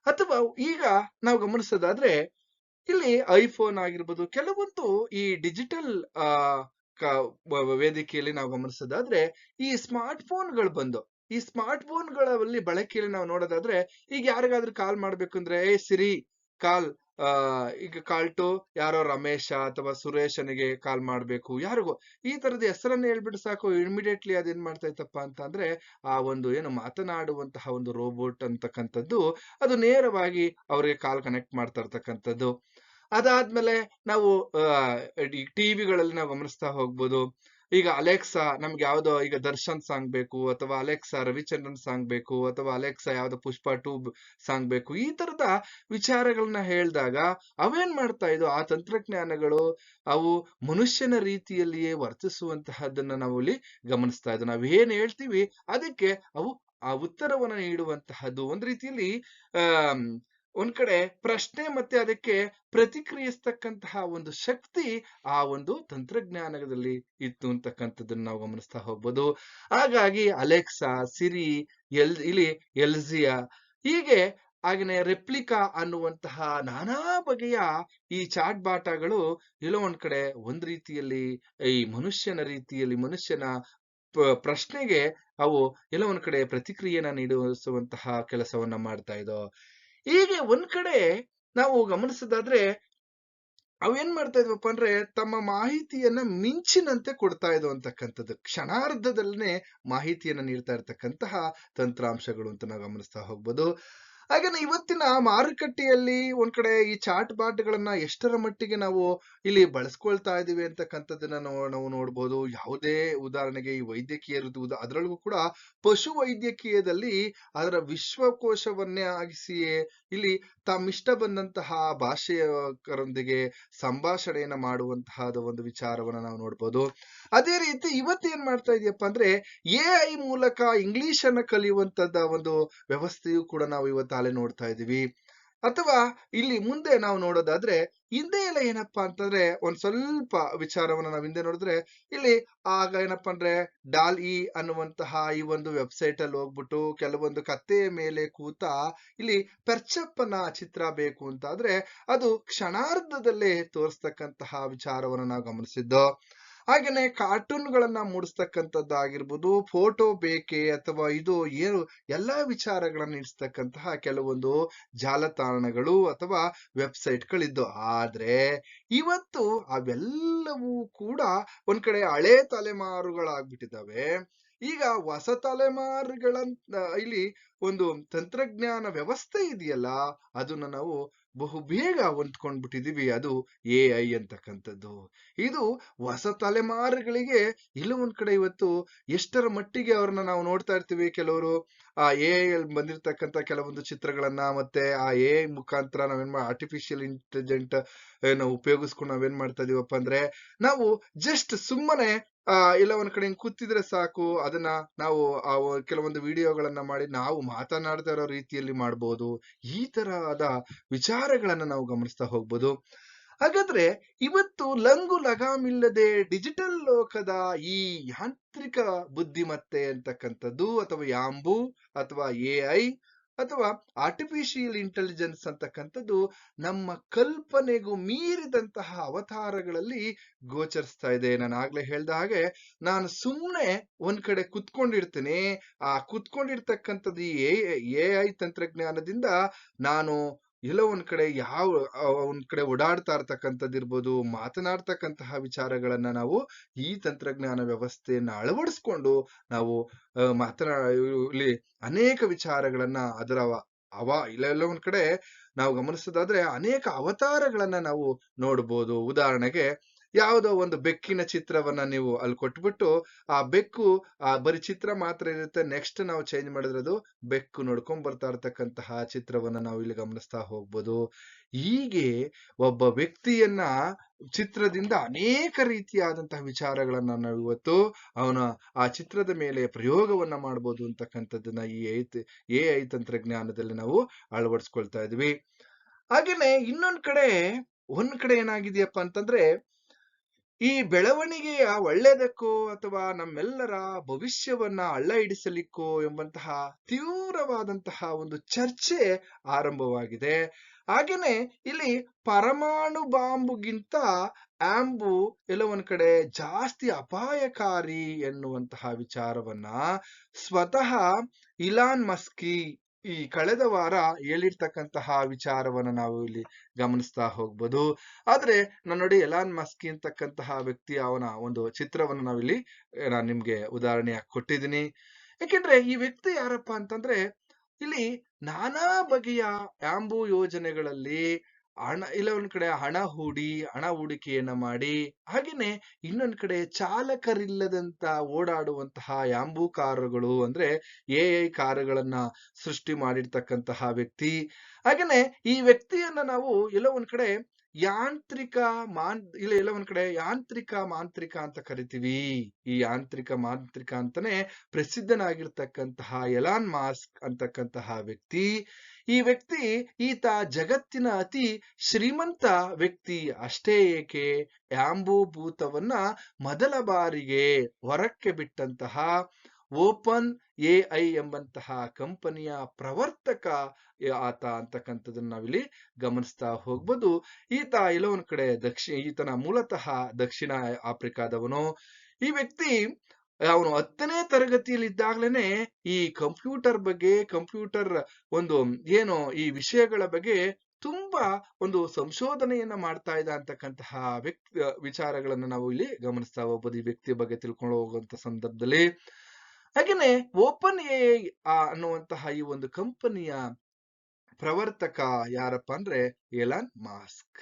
ಅಥವಾ ಈಗ ನಾವು ಗಮನಿಸೋದಾದ್ರೆ, ಇಲ್ಲಿ ಐಫೋನ್ ಆಗಿರ್ಬೋದು, ಕೆಲವೊಂದು ಈ ಡಿಜಿಟಲ್, ಆ ವೇದಿಕೆಯಲ್ಲಿ ನಾವು ಗಮನಿಸೋದಾದ್ರೆ ಈ ಸ್ಮಾರ್ಟ್ ಫೋನ್ಗಳು ಬಂದು, ಈ ಸ್ಮಾರ್ಟ್ ಫೋನ್ಗಳಲ್ಲಿ ಬಳಕೆಯಲ್ಲಿ ನಾವು ನೋಡೋದಾದ್ರೆ, ಈಗ ಯಾರಿಗಾದ್ರೂ ಕಾಲ್ ಮಾಡ್ಬೇಕಂದ್ರೆ ಏ, ಸಿರಿ, ಕಾಲ್, ಆ, ಈಗ ಕಾಲ್ ಟು ಯಾರೋ ರಮೇಶ ಅಥವಾ ಸುರೇಶನಿಗೆ ಕಾಲ್ ಮಾಡ್ಬೇಕು. ಯಾರಿಗೋ, ಈ ತರದ ಹೆಸರನ್ನ ಹೇಳ್ಬಿಟ್ಟು ಸಾಕು, ಇಮಿಡಿಯೇಟ್ಲಿ ಅದೇನ್ ಮಾಡ್ತಾ ಇತ್ತಪ್ಪ ಅಂತ ಅಂದ್ರೆ, ಆ ಒಂದು ಏನು ಮಾತನಾಡುವಂತಹ ಒಂದು ರೋಬೋಟ್ ಅಂತಕ್ಕಂಥದ್ದು, ಅದು ನೇರವಾಗಿ ಅವರಿಗೆ ಕಾಲ್ ಕನೆಕ್ಟ್ ಮಾಡ್ತಾ ಇರ್ತಕ್ಕಂಥದ್ದು. ಅದಾದ್ಮೇಲೆ ನಾವು ಟಿವಿಗಳಲ್ಲಿ ನಾವು ಗಮನಿಸ್ತಾ ಹೋಗ್ಬೋದು. ಈಗ ಅಲೆಕ್ಸಾ ನಮ್ಗೆ ಯಾವ್ದೋ ಈಗ ದರ್ಶನ್ ಸಾಂಗ್ ಬೇಕು ಅಥವಾ ಅಲೆಕ್ಸಾ ರವಿಚಂದ್ರನ್ ಸಾಂಗ್ ಬೇಕು ಅಥವಾ ಅಲೆಕ್ಸಾ ಯಾವ್ದೋ ಪುಷ್ಪ ಟೂ ಸಾಂಗ್ ಬೇಕು ಈ ತರದ ವಿಚಾರಗಳನ್ನ ಹೇಳಿದಾಗ ಅವೇನ್ ಮಾಡ್ತಾ ಇದ್ವು? ಆ ತಂತ್ರಜ್ಞಾನಗಳು ಅವು ಮನುಷ್ಯನ ರೀತಿಯಲ್ಲಿಯೇ ವರ್ತಿಸುವಂತಹದನ್ನ ನಾವು ಇಲ್ಲಿ ಗಮನಿಸ್ತಾ ಇದ್ವು. ನಾವು ಏನ್ ಹೇಳ್ತೀವಿ? ಅದಕ್ಕೆ ಅವು ಆ ಉತ್ತರವನ್ನ ನೀಡುವಂತಹದ್ದು. ಒಂದ್ ರೀತಿಯಲ್ಲಿ ಆಮ್, ಒಂದ್ ಕಡೆ ಪ್ರಶ್ನೆ ಮತ್ತೆ ಅದಕ್ಕೆ ಪ್ರತಿಕ್ರಿಯಿಸ್ತಕ್ಕಂತಹ ಒಂದು ಶಕ್ತಿ ಆ ಒಂದು ತಂತ್ರಜ್ಞಾನದಲ್ಲಿ ಇತ್ತು ಅಂತಕ್ಕಂಥದ್ದನ್ನ ನಾವು ಗಮನಿಸ್ತಾ ಹೋಗ್ಬೋದು. ಹಾಗಾಗಿ ಅಲೆಕ್ಸಾ ಸಿರಿ ಎಲ್, ಇಲ್ಲಿ ಎಲ್ಜಿಯಾ ಹೀಗೆ ಹಾಗೇನೆ ರೆಪ್ಲಿಕಾ ಅನ್ನುವಂತಹ ನಾನಾ ಬಗೆಯ ಈ ಚಾಟ್ ಬಾಟಗಳು ಎಲ್ಲೋ ಒಂದ್ ಕಡೆ ಒಂದ್ ರೀತಿಯಲ್ಲಿ ಈ ಮನುಷ್ಯನ ರೀತಿಯಲ್ಲಿ ಮನುಷ್ಯನ ಪ್ರಶ್ನೆಗೆ ಅವು ಎಲ್ಲ ಒಂದ್ ಕಡೆ ಪ್ರತಿಕ್ರಿಯೆನ ನೀಡುವಂತಹ ಕೆಲಸವನ್ನ ಮಾಡ್ತಾ ಇದ್ದೋ ಹೀಗೆ ಒಂದ್ ಕಡೆ ನಾವು ಗಮನಿಸೋದಾದ್ರೆ ಅವೇನ್ ಮಾಡ್ತಾ ಇದ್ವಪ್ಪ ಅಂದ್ರೆ ತಮ್ಮ ಮಾಹಿತಿಯನ್ನ ಮಿಂಚಿನಂತೆ ಕೊಡ್ತಾ ಇದ್ವು ಅಂತಕ್ಕಂಥದ್ದು ಕ್ಷಣಾರ್ಧದಲ್ಲೇ ಮಾಹಿತಿಯನ್ನ ನೀಡ್ತಾ ಇರ್ತಕ್ಕಂತಹ ತಂತ್ರಾಂಶಗಳು ಅಂತ ನಾವು ಗಮನಿಸ್ತಾ ಹೋಗ್ಬೋದು. ಹಾಗೇನೆ ಇವತ್ತಿನ ಮಾರುಕಟ್ಟೆಯಲ್ಲಿ ಒಂದ್ ಕಡೆ ಈ ಚಾಟ್ ಬಾಟ್ಗಳನ್ನ ಎಷ್ಟರ ಮಟ್ಟಿಗೆ ನಾವು ಇಲ್ಲಿ ಬಳಸ್ಕೊಳ್ತಾ ಇದೀವಿ ಅಂತಕ್ಕಂಥದ್ದನ್ನ ನಾವು ನಾವು ನೋಡ್ಬೋದು. ಯಾವುದೇ ಉದಾಹರಣೆಗೆ ಈ ವೈದ್ಯಕೀಯರದ್ದು ಅದರೊಳಗೂ ಕೂಡ ಪಶು ವೈದ್ಯಕೀಯದಲ್ಲಿ ಅದರ ವಿಶ್ವಕೋಶವನ್ನೇ ಆಗಿಸಿಯೇ ಇಲ್ಲಿ ತಮ್ಮಿಷ್ಟ ಬಂದಂತಹ ಭಾಷೆಯರೊಂದಿಗೆ ಸಂಭಾಷಣೆಯನ್ನ ಮಾಡುವಂತಹ ಒಂದು ವಿಚಾರವನ್ನ ನಾವು ನೋಡ್ಬೋದು. ಅದೇ ರೀತಿ ಇವತ್ತೇನ್ ಮಾಡ್ತಾ ಇದೆಯಪ್ಪ ಅಂದ್ರೆ ಎ ಐ ಮೂಲಕ ಇಂಗ್ಲಿಷ್ ಅನ್ನ ಕಲಿಯುವಂತದ ಒಂದು ವ್ಯವಸ್ಥೆಯು ಕೂಡ ನಾವು ಇವತ್ತಾಲೆ ನೋಡ್ತಾ ಇದೀವಿ ಅಥವಾ ಇಲ್ಲಿ ಮುಂದೆ ನಾವು ನೋಡೋದಾದ್ರೆ, ಹಿಂದೆ ಎಲ್ಲ ಏನಪ್ಪಾ ಅಂತಂದ್ರೆ, ಒಂದ್ ಸ್ವಲ್ಪ ವಿಚಾರವನ್ನ ನಾವು ಹಿಂದೆ ನೋಡಿದ್ರೆ, ಇಲ್ಲಿ ಆಗ ಏನಪ್ಪಾ ಅಂದ್ರೆ, ಡಾಲ್ ಇ ಅನ್ನುವಂತಹ ಈ ಒಂದು ವೆಬ್ಸೈಟ್ ಅಲ್ಲಿ ಹೋಗ್ಬಿಟ್ಟು ಕೆಲವೊಂದು ಕತ್ತೆಯ ಮೇಲೆ ಕೂತ ಇಲ್ಲಿ ಪೆರ್ಚಪ್ಪನ ಚಿತ್ರ ಬೇಕು ಅಂತ ಆದ್ರೆ, ಅದು ಕ್ಷಣಾರ್ಧದಲ್ಲೇ ತೋರಿಸ್ತಕ್ಕಂತಹ ವಿಚಾರವನ್ನ ನಾವು ಗಮನಿಸಿದ್ದೋ. ಹಾಗೇನೆ ಕಾರ್ಟೂನ್ಗಳನ್ನ ಮೂಡಿಸ್ತಕ್ಕಂಥದ್ದಾಗಿರ್ಬೋದು, ಫೋಟೋ ಬೇಕೆ ಅಥವಾ ಇದು ಏನು, ಎಲ್ಲಾ ವಿಚಾರಗಳನ್ನ ಇಡಿಸ್ತಕ್ಕಂತಹ ಕೆಲವೊಂದು ಜಾಲತಾಣಗಳು ಅಥವಾ ವೆಬ್ಸೈಟ್ಗಳಿದ್ದು. ಆದ್ರೆ ಇವತ್ತು ಅವೆಲ್ಲವೂ ಕೂಡ ಒಂದ್ ಕಡೆ ಹಳೆ ತಲೆಮಾರುಗಳಾಗ್ಬಿಟ್ಟಿದ್ದಾವೆ. ಈಗ ಹೊಸ ತಲೆಮಾರುಗಳಂತ, ಇಲ್ಲಿ ಒಂದು ತಂತ್ರಜ್ಞಾನ ವ್ಯವಸ್ಥೆ ಇದೆಯಲ್ಲ, ಅದನ್ನ ನಾವು ಬಹು ಬೇಗ ಹೊಂದ್ಕೊಂಡ್ಬಿಟ್ಟಿದೀವಿ ಅದು ಎ ಐ ಅಂತಕ್ಕಂಥದ್ದು. ಇದು ಹೊಸ ತಲೆಮಾರುಗಳಿಗೆ ಇಲ್ಲ ಒಂದ್ ಕಡೆ ಇವತ್ತು ಎಷ್ಟರ ಮಟ್ಟಿಗೆ ಅವ್ರನ್ನ ನಾವು ನೋಡ್ತಾ ಇರ್ತೀವಿ ಕೆಲವರು, ಆ ಎ ಐ ಅಲ್ಲಿ ಬಂದಿರತಕ್ಕಂತ ಕೆಲವೊಂದು ಚಿತ್ರಗಳನ್ನ ಮತ್ತೆ ಆ ಎ ಐ ಮುಖಾಂತರ ನಾವೇನ್ ಆರ್ಟಿಫಿಷಿಯಲ್ ಇಂಟೆಲಿಜೆಂಟ್ ಏನೋ ಉಪಯೋಗಿಸ್ಕೊಂಡು ನಾವೇನ್ ಮಾಡ್ತಾ ಇದೀವಪ್ಪ ಅಂದ್ರೆ ನಾವು ಜಸ್ಟ್ ಸುಮ್ಮನೆ ಆ ಎಲ್ಲ ಒಂದ್ ಕಡೆ ಕೂತಿದ್ರೆ ಸಾಕು. ಅದನ್ನ ನಾವು ಆ ಕೆಲವೊಂದು ವಿಡಿಯೋಗಳನ್ನ ಮಾಡಿ ನಾವು ಮಾತನಾಡ್ತಾ ಇರೋ ರೀತಿಯಲ್ಲಿ ಮಾಡ್ಬೋದು. ಈ ತರಹದ ವಿಚಾರಗಳನ್ನ ನಾವು ಗಮನಿಸ್ತಾ ಹೋಗ್ಬೋದು. ಹಾಗಾದ್ರೆ ಇವತ್ತು ಲಂಗು ಲಗಾಮಿಲ್ಲದೆ ಡಿಜಿಟಲ್ ಲೋಕದ ಈ ಯಾಂತ್ರಿಕ ಬುದ್ಧಿಮತ್ತೆ ಅಂತಕ್ಕಂಥದ್ದು ಅಥವಾ ಯಾಂಬು ಅಥವಾ ಎ ಐ ಅಥವಾ ಆರ್ಟಿಫಿಷಿಯಲ್ ಇಂಟೆಲಿಜೆನ್ಸ್ ಅಂತಕ್ಕಂಥದ್ದು ನಮ್ಮ ಕಲ್ಪನೆಗೂ ಮೀರಿದಂತಹ ಅವತಾರಗಳಲ್ಲಿ ಗೋಚರಿಸ್ತಾ ಇದೆ. ನಾನು ಆಗ್ಲೇ ಹೇಳ್ದ ಹಾಗೆ ನಾನು ಸುಮ್ಮನೆ ಒಂದ್ ಕಡೆ ಕುತ್ಕೊಂಡಿರ್ತೇನೆ. ಆ ಕುತ್ಕೊಂಡಿರ್ತಕ್ಕಂಥದ್ದು ಎ ಐ ತಂತ್ರಜ್ಞಾನದಿಂದ ನಾನು ಎಲ್ಲೋ ಒಂದ್ ಕಡೆ ಯಾವ ಒಂದ್ ಕಡೆ ಓಡಾಡ್ತಾ ಇರ್ತಕ್ಕಂಥದ್ದಿರ್ಬೋದು ಮಾತನಾಡ್ತಕ್ಕಂತಹ ವಿಚಾರಗಳನ್ನ ನಾವು ಈ ತಂತ್ರಜ್ಞಾನ ವ್ಯವಸ್ಥೆಯನ್ನ ಅಳವಡಿಸ್ಕೊಂಡು ನಾವು ಮಾತನಾ, ಇಲ್ಲಿ ಅನೇಕ ವಿಚಾರಗಳನ್ನ ಅದರ ಅವ ಇಲ್ಲ, ಎಲ್ಲೋ ಒಂದ್ ಕಡೆ ನಾವು ಗಮನಿಸೋದಾದ್ರೆ ಅನೇಕ ಅವತಾರಗಳನ್ನ ನಾವು ನೋಡ್ಬೋದು. ಉದಾಹರಣೆಗೆ ಯಾವುದೋ ಒಂದು ಬೆಕ್ಕಿನ ಚಿತ್ರವನ್ನ ನೀವು ಅಲ್ಲಿ ಕೊಟ್ಬಿಟ್ಟು ಆ ಬೆಕ್ಕು, ಆ ಬರೀ ಚಿತ್ರ ಮಾತ್ರ ಇರುತ್ತೆ. ನೆಕ್ಸ್ಟ್ ನಾವು ಚೇಂಜ್ ಮಾಡಿದ್ರೆ ಅದು ಬೆಕ್ಕು ನೋಡ್ಕೊಂಡ್ ಬರ್ತಾ ಇರ್ತಕ್ಕಂತಹ ಚಿತ್ರವನ್ನ ನಾವು ಇಲ್ಲಿ ಗಮನಿಸ್ತಾ ಹೋಗ್ಬೋದು. ಹೀಗೆ ಒಬ್ಬ ವ್ಯಕ್ತಿಯನ್ನ ಚಿತ್ರದಿಂದ ಅನೇಕ ರೀತಿಯಾದಂತಹ ವಿಚಾರಗಳನ್ನ ನಾವು ಇವತ್ತು ಅವನ ಆ ಚಿತ್ರದ ಮೇಲೆ ಪ್ರಯೋಗವನ್ನ ಮಾಡ್ಬೋದು ಅಂತಕ್ಕಂಥದ್ದನ್ನ ಈ ಎ ಐ ತಂತ್ರಜ್ಞಾನದಲ್ಲಿ ನಾವು ಅಳವಡಿಸ್ಕೊಳ್ತಾ ಇದ್ವಿ. ಹಾಗೇನೆ ಇನ್ನೊಂದ್ ಕಡೆ, ಒಂದ್ ಕಡೆ ಏನಾಗಿದೆಯಪ್ಪ ಅಂತಂದ್ರೆ ಈ ಬೆಳವಣಿಗೆಯ ಒಳ್ಳೆಯದಕ್ಕೋ ಅಥವಾ ನಮ್ಮೆಲ್ಲರ ಭವಿಷ್ಯವನ್ನ ಅಳ್ಳ ಹಿಡಿಸಲಿಕ್ಕೋ ಎಂಬಂತಹ ತೀವ್ರವಾದಂತಹ ಒಂದು ಚರ್ಚೆ ಆರಂಭವಾಗಿದೆ. ಹಾಗೇನೆ ಇಲ್ಲಿ ಪರಮಾಣು ಬಾಂಬುಗಿಂತ ಆಂಬು ಎಲ್ಲ ಒಂದ್ ಕಡೆ ಜಾಸ್ತಿ ಅಪಾಯಕಾರಿ ಎನ್ನುವಂತಹ ವಿಚಾರವನ್ನ ಸ್ವತಃ ಇಲಾನ್ ಮಸ್ಕಿ ಈ ಕಳೆದ ವಾರ ಹೇಳಿರ್ತಕ್ಕಂತಹ ವಿಚಾರವನ್ನ ನಾವು ಇಲ್ಲಿ ಗಮನಿಸ್ತಾ ಹೋಗ್ಬೋದು. ಆದ್ರೆ ನಾನು ನೋಡಿ ಎಲಾನ್ ಮಸ್ಕಿ ಅಂತಕ್ಕಂತಹ ವ್ಯಕ್ತಿ ಅವನ ಒಂದು ಚಿತ್ರವನ್ನು ನಾವಿಲ್ಲಿ ನಾನು ನಿಮ್ಗೆ ಉದಾಹರಣೆಯಾಗಿ ಕೊಟ್ಟಿದ್ದೀನಿ. ಯಾಕೆಂದ್ರೆ ಈ ವ್ಯಕ್ತಿ ಯಾರಪ್ಪ ಅಂತಂದ್ರೆ ಇಲ್ಲಿ ನಾನಾ ಬಗೆಯ ಆಂಬು ಯೋಜನೆಗಳಲ್ಲಿ ಹಣ, ಇಲ್ಲ ಒಂದ್ ಕಡೆ ಹಣ ಹೂಡಿ, ಹಣ ಹೂಡಿಕೆಯನ್ನ ಮಾಡಿ, ಹಾಗೇನೆ ಇನ್ನೊಂದ್ ಕಡೆ ಚಾಲಕರಿಲ್ಲದಂತ ಓಡಾಡುವಂತಹ ಯಾಂಬು ಕಾರುಗಳು ಅಂದ್ರೆ ಎ ಐ ಕಾರುಗಳನ್ನ ಸೃಷ್ಟಿ ಮಾಡಿರ್ತಕ್ಕಂತಹ ವ್ಯಕ್ತಿ. ಹಾಗೇನೆ ಈ ವ್ಯಕ್ತಿಯನ್ನ ನಾವು ಎಲ್ಲೋ ಒಂದ್ ಕಡೆ ಯಾಂತ್ರಿಕ ಮಾನ್, ಇಲ್ಲ ಎಲ್ಲ ಒಂದ್ ಕಡೆ ಯಾಂತ್ರಿಕ ಮಾಂತ್ರಿಕ ಅಂತ ಕರಿತೀವಿ. ಈ ಯಾಂತ್ರಿಕ ಮಾಂತ್ರಿಕ ಅಂತಾನೆ ಪ್ರಸಿದ್ಧನಾಗಿರ್ತಕ್ಕಂತಹ ಎಲಾನ್ ಮಾಸ್ಕ್ ಅಂತಕ್ಕಂತಹ ವ್ಯಕ್ತಿ. ಈ ವ್ಯಕ್ತಿ ಈತ ಜಗತ್ತಿನ ಅತಿ ಶ್ರೀಮಂತ ವ್ಯಕ್ತಿ ಅಷ್ಟೇ ಏಕೆ ಯಾಂಬೂ ಭೂತವನ್ನ ಮೊದಲ ಬಾರಿಗೆ ಹೊರಕ್ಕೆ ಬಿಟ್ಟಂತಹ ಓಪನ್ ಎ ಐ ಎಂಬಂತಹ ಕಂಪನಿಯ ಪ್ರವರ್ತಕ ಆತ ಅಂತಕ್ಕಂಥದ್ದನ್ನ ನಾವಿಲ್ಲಿ ಗಮನಿಸ್ತಾ ಹೋಗ್ಬೋದು. ಈತ ಎಲ್ಲೋ ಒಂದ್ ಕಡೆ ದಕ್ಷಿಣ ಈತನ ಮೂಲತಃ ದಕ್ಷಿಣ ಆಫ್ರಿಕಾದವನು. ಈ ವ್ಯಕ್ತಿ ಅವನು ಹತ್ತನೇ ತರಗತಿಯಲ್ಲಿ ಇದ್ದಾಗ್ಲೇನೆ ಈ ಕಂಪ್ಯೂಟರ್ ಬಗ್ಗೆ, ಕಂಪ್ಯೂಟರ್ ಒಂದು ಏನು ಈ ವಿಷಯಗಳ ಬಗ್ಗೆ ತುಂಬಾ ಒಂದು ಸಂಶೋಧನೆಯನ್ನ ಮಾಡ್ತಾ ಇದ್ದ ಅಂತಕ್ಕಂತಹ ವ್ಯಕ್ತಿ, ವಿಚಾರಗಳನ್ನ ನಾವು ಇಲ್ಲಿ ಗಮನಿಸ್ತಾ ಹೋಗ್ಬೋದು ಈ ವ್ಯಕ್ತಿಯ ಬಗ್ಗೆ ತಿಳ್ಕೊಂಡು ಹೋಗುವಂತ ಸಂದರ್ಭದಲ್ಲಿ. ಹಾಗೇನೆ ಓಪನ್ ಎ ಅನ್ನುವಂತಹ ಈ ಒಂದು ಕಂಪನಿಯ ಪ್ರವರ್ತಕ ಯಾರಪ್ಪ ಅಂದ್ರೆ ಎಲಾನ್ ಮಾಸ್ಕ್.